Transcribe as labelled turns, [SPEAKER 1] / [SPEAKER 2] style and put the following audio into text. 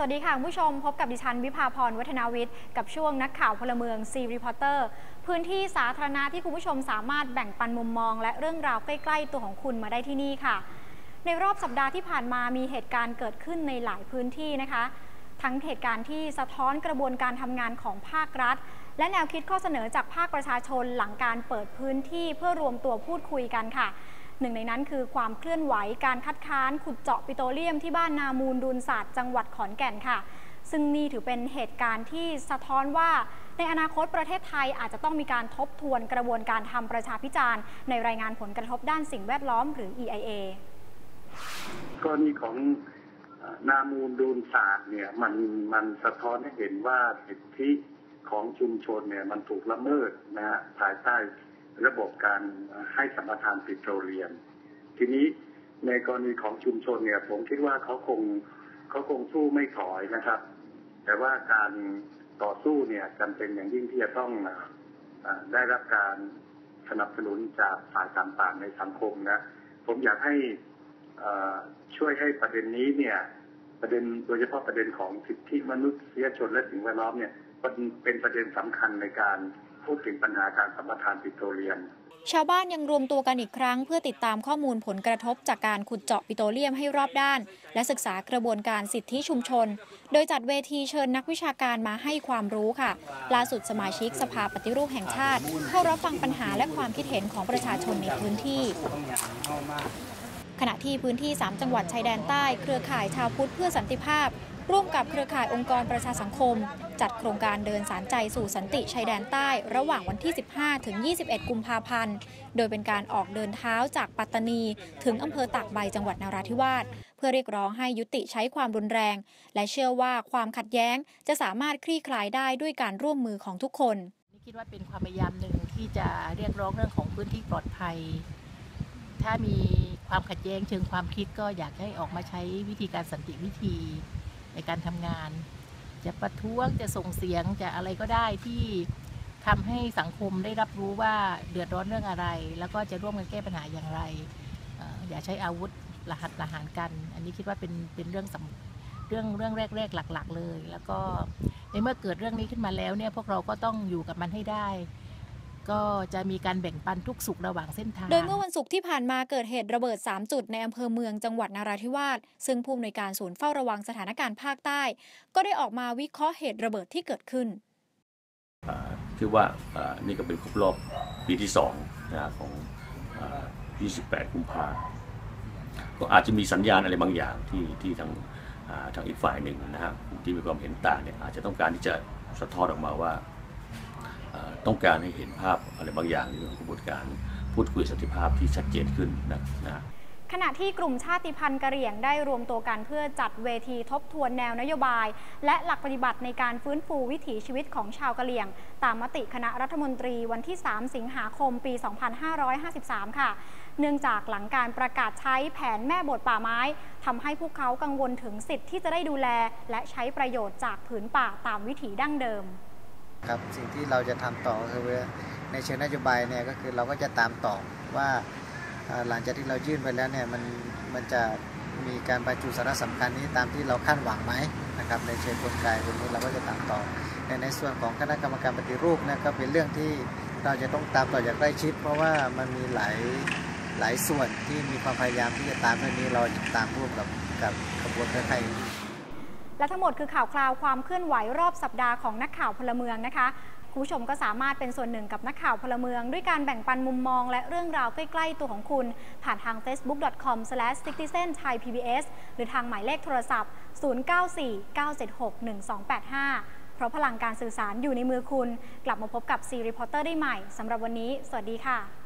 [SPEAKER 1] วัสดีค่ะผู้ชมพบกับดิฉันวิภาพรวัฒนาวิทย์ กับช่วงนักข่าวพลเมืองซีรีพอร์เตอร์พื้นที่สาธารณะที่คุณผู้ชมสามารถแบ่งปันมุมมอง และเรื่องราวใกล้ ๆ ตัวของคุณมาได้ที่นี่ค่ะ ในรอบสัปดาห์ที่ผ่านมามีเหตุการณ์เกิดขึ้นในหลายพื้นที่นะคะ ทั้งเหตุการณ์ที่สะท้อนกระบวนการทำงานของภาครัฐ และแนวคิดข้อเสนอจากภาคประชาชนหลังการเปิดพื้นที่เพื่อรวมตัวพูดคุยกันค่ะ หนึ่งในนั้นคือความเคลื่อนไหวการคัดค้านขุดเจาะปิโตรเลียมที่บ้านนามูลดูนศาสตร์จังหวัดขอนแก่นค่ะ ซึ่งนี่ถือเป็นเหตุการณ์ที่สะท้อนว่าในอนาคตประเทศไทยอาจจะต้องมีการทบทวนกระบวนการทำประชาพิจารณ์ ในรายงานผลกระทบด้านสิ่งแวดล้อมหรือ EIA
[SPEAKER 2] กรณีของนามูลดูนศาสตร์เนี่ยมันมันสะท้อนให้เห็นว่าสิทธิของชุมชนเนี่ยมันถูกละเมิดนะฮะภายใต้ ระบบการให้สัมปทานปิโตรเลียม ทีนี้ในกรณีของชุมชนเนี่ยผมคิดว่าเขาคงเขาคงสู้ไม่ถอยนะครับ แต่ว่าการต่อสู้เนี่ยจำเป็นอย่างยิ่งที่จะต้องอได้รับการสนับสนุนจากฝ่ายต่างๆในสังคมนะ ผมอยากให้ช่วยให้ประเด็นนี้เนี่ยประเด็นโดยเฉพาะประเด็นของสิทธิมนุษยชนและสิ่งแวดล้อมเนี่ยเป็นเป็นประเด็นสำคัญในการ พูดถึงปัญหาการสัมปทานปิโตรเลียม
[SPEAKER 1] ชาวบ้านยังรวมตัวกันอีกครั้ง เพื่อติดตามข้อมูลผลกระทบจากการขุดเจาะปิโตรเลียมให้รอบด้าน และศึกษากระบวนการสิทธิชุมชน โดยจัดเวทีเชิญนักวิชาการมาให้ความรู้ค่ะ ล่าสุดสมาชิกสภาปฏิรูปแห่งชาติ เข้ารับฟังปัญหาและความคิดเห็นของประชาชนในพื้นที่ ขณะที่พื้นที่ 3 จังหวัดชายแดนใต้ เครือข่ายชาวพุทธเพื่อสันติภาพ ร่วมกับเครือข่ายองค์กรประชาสังคม จัดโครงการเดินสารใจสู่สันติชายแดนใต้ ระหว่างวันที่ 15 ถึง 21 กุมภาพันธ์ โดยเป็นการออกเดินเท้าจากปัตตานี ถึงอำเภอตากใบจังหวัดนราธิวาสเพื่อเรียกร้องให้ยุติใช้ความรุนแรง และเชื่อว่าความขัดแย้งจะสามารถคลี่คลายได้ด้วยการร่วมมือของทุกคน
[SPEAKER 3] นี่คิดว่าเป็นความพยายามหนึ่งที่จะเรียกร้องเรื่องของพื้นที่ปลอดภัย ถ้ามีความขัดแย้งเชิงความคิดก็อยากให้ออกมาใช้วิธีการสันติวิธี ในการทำงาน จะประท้วงจะส่งเสียงจะอะไรก็ได้ที่ทำให้สังคมได้รับรู้ว่าเดือดร้อนเรื่องอะไร แล้วก็จะร่วมกันแก้ปัญหาอย่างไรออย่าใช้อาวุธละหัดละหารกัน อันนี้คิดว่าเป็นเป็นเรื่องสำเรื่องเรื่องแรกๆหลัก ๆ เลย แล้วก็ในเมื่อเกิดเรื่องนี้ขึ้นมาแล้วเนี่ยพวกเราก็ต้องอยู่กับมันให้ได้ ก็จะมีการแบ่งปันทุกสุขระหว่างเส้นทาง
[SPEAKER 1] โดยเมื่อวันศุกร์ที่ผ่านมาเกิดเหตุระเบิด 3 จุดในอำเภอเมืองจังหวัดนราธิวาส ซึ่งผู้อำนวยการศูนย์เฝ้าระวังสถานการณ์ภาคใต้ ก็ได้ออกมาวิเคราะห์เหตุระเบิดที่เกิดขึ้น
[SPEAKER 4] อ่าคิดว่าอ่านี่ก็เป็นครบรอบปีที่2นะของอ่า28 กุมภาก็อาจจะมีสัญญาณอะไรบางอย่างที่ที่ทางอ่าทางอีกฝ่ายหนึ่งนะครับที่มีความเห็นต่างเนี่ยอาจจะต้องการที่จะสะท้อนออกมาว่าอ่า ต้องการให้เห็นภาพอะไรบางอย่างในเรื่องของกระบวนการพูดคุยสันติภาพที่ชัดเจนขึ้นนะนะ
[SPEAKER 1] ขณะที่กลุ่มชาติพันธุ์กะเหรี่ยงได้รวมตัวกันเพื่อจัดเวทีทบทวนแนวนโยบาย และหลักปฏิบัติในการฟื้นฟูวิถีชีวิตของชาวกะเหรี่ยง ตามมติคณะรัฐมนตรีวันที่ 3 สิงหาคมปี 2553 ค่ะ เนื่องจากหลังการประกาศใช้แผนแม่บทป่าไม้ทำให้พวกเขากังวลถึงสิทธิ์ที่จะได้ดูแล และใช้ประโยชน์จากผืนป่าตามวิถีดั้งเดิม
[SPEAKER 5] ครับสิ่งที่เราจะทำต่อคือในเชิงนโยบายเนี่ยก็คือเราก็จะตามต่อว่าหลังจากที่เรายื่นไปแล้วเนี่ยมันมันจะมีการบรรจุสาระสำคัญนี้ตามที่เราคาดหวังไหมนะครับในเชิงกลไกตรงนี้เราก็จะตามต่อในในส่วนของคณะกรรมการปฏิรูปนะก็เป็นเรื่องที่เราจะต้องตามต่ออย่างใกล้ชิด เพราะว่ามันมีหลายหลายส่วนที่มีความพยายามที่จะตามเรื่องนี้เราตามร่วมกับกับขบวนการไทย
[SPEAKER 1] และทั้งหมดคือข่าวคราวความเคลื่อนไหวรอบสัปดาห์ของนักข่าวพลเมืองนะคะคุณผู้ชมก็สามารถเป็นส่วนหนึ่งกับนักข่าวพลเมือง ด้วยการแบ่งปันมุมมอง และเรื่องราวใกล้ ๆ ตัวของคุณ ผ่านทาง facebook.com/citizenthai.pbs หรือทางหมายเลขโทรศัพท์ 0949761285 เพราะพลังการสื่อสารอยู่ในมือคุณ กลับมาพบกับซีรีพอร์เตอร์ได้ใหม่สำหรับวันนี้ สวัสดีค่ะ